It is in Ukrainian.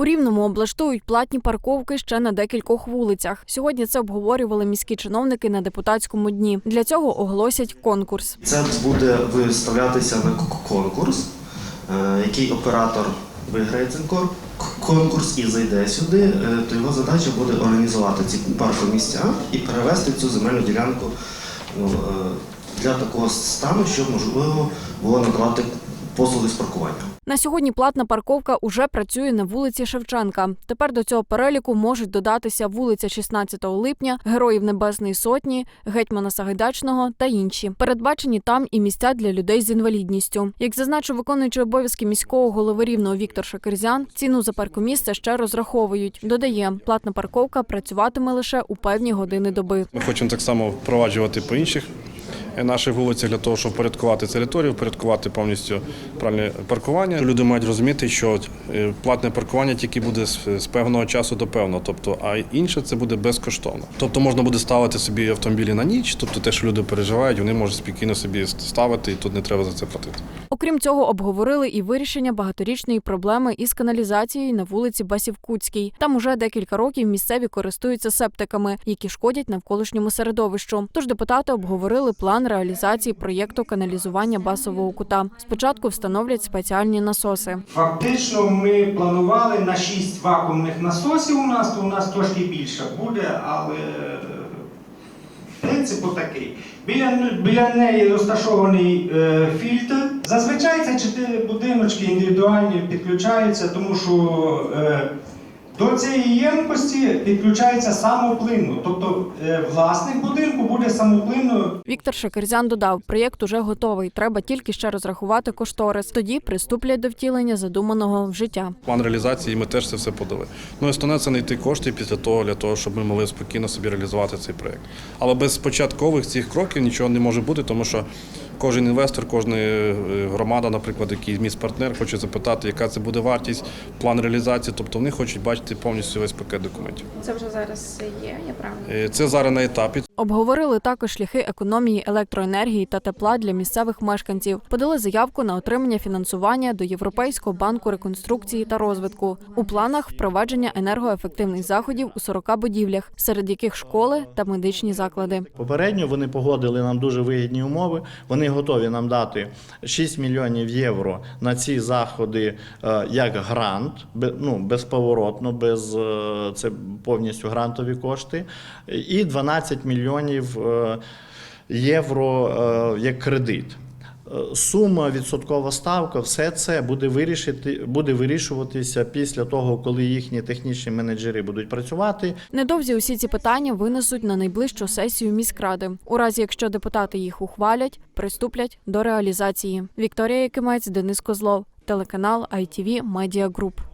У Рівному облаштують платні парковки ще на декількох вулицях. Сьогодні це обговорювали міські чиновники на депутатському дні. Для цього оголосять конкурс. Це буде виставлятися на конкурс, е, який оператор виграє цей конкурс і зайде сюди, е, то його задача буде організувати ці паркомісця і перевести цю земельну ділянку ну, е, для такого стану, щоб можливо було надавати послуги з паркування. На сьогодні платна парковка уже працює на вулиці Шевченка. Тепер до цього переліку можуть додатися вулиця 16 липня, Героїв Небесної Сотні, Гетьмана Сагайдачного та інші. Передбачені там і місця для людей з інвалідністю. Як зазначив виконуючий обов'язки міського голови Рівного Віктор Шакирзян, ціну за паркомісце ще розраховують. Додає, платна парковка працюватиме лише у певні години доби. Ми хочемо так само впроваджувати по інших наших вулицях для того, щоб порядкувати територію, порядкувати повністю правильне паркування. Люди мають розуміти, що е, платне паркування тільки буде з певного часу до певного, тобто, а інше це буде безкоштовно. Тобто можна буде ставити собі автомобілі на ніч, тобто те, що люди переживають, вони можуть спокійно собі ставити, і тут не треба за це платити. Окрім цього, обговорили і вирішення багаторічної проблеми із каналізацією на вулиці Басівкутській. Там уже декілька років місцеві користуються септиками, які шкодять навколишньому середовищу. Тож депутати обговорили план реалізації проєкту каналізування басового кута. Спочатку встановлять спеціальні насоси. Фактично ми планували на 6 вакуумних насосів у нас, то у нас трошки більше буде, але е, принцип такий. Біля, біля неї розташований е, фільтр. Зазвичай це чотири будиночки індивідуальні підключаються, тому що е, до цієї ємкості підключається самоплинно. Тобто е, власник будинку буде самоплинно Віктор Шакерзян додав, проєкт уже готовий. Треба тільки ще розрахувати кошторис. Тоді приступлять до втілення задуманого в життя. План реалізації ми теж це все подали. Ну і основне це знайти кошти після того для того, щоб ми могли спокійно собі реалізувати цей проєкт. Але без початкових цих кроків нічого не може бути, тому що кожен інвестор, кожна е, громада, наприклад, який міст партнер, хоче запитати, яка це буде вартість, план реалізації. Тобто вони хочуть бачити повністю весь пакет документів. Це вже зараз є, я правильно? Е, Це зараз на етапі. Обговорили також шляхи економії електроенергії та тепла для місцевих мешканців. Подали заявку на отримання фінансування до Європейського банку реконструкції та розвитку. У планах впровадження енергоефективних заходів у 40 будівлях, серед яких школи та медичні заклади. Попередньо вони погодили нам дуже вигідні умови. Вони готові нам дати 6 мільйонів євро на ці заходи е, як грант, ну, безповоротно, без е, це повністю грантові кошти, і 12 мільйонів е, євро е, як кредит. Е, Сума, відсоткова ставка, все це буде вирішити, буде вирішуватися після того, коли їхні технічні менеджери будуть працювати. Невдовзі усі ці питання винесуть на найближчу сесію міськради. У разі, якщо депутати їх ухвалять, приступлять до реалізації. Вікторія Якимець, Денис Козлов, телеканал ITV Media Group.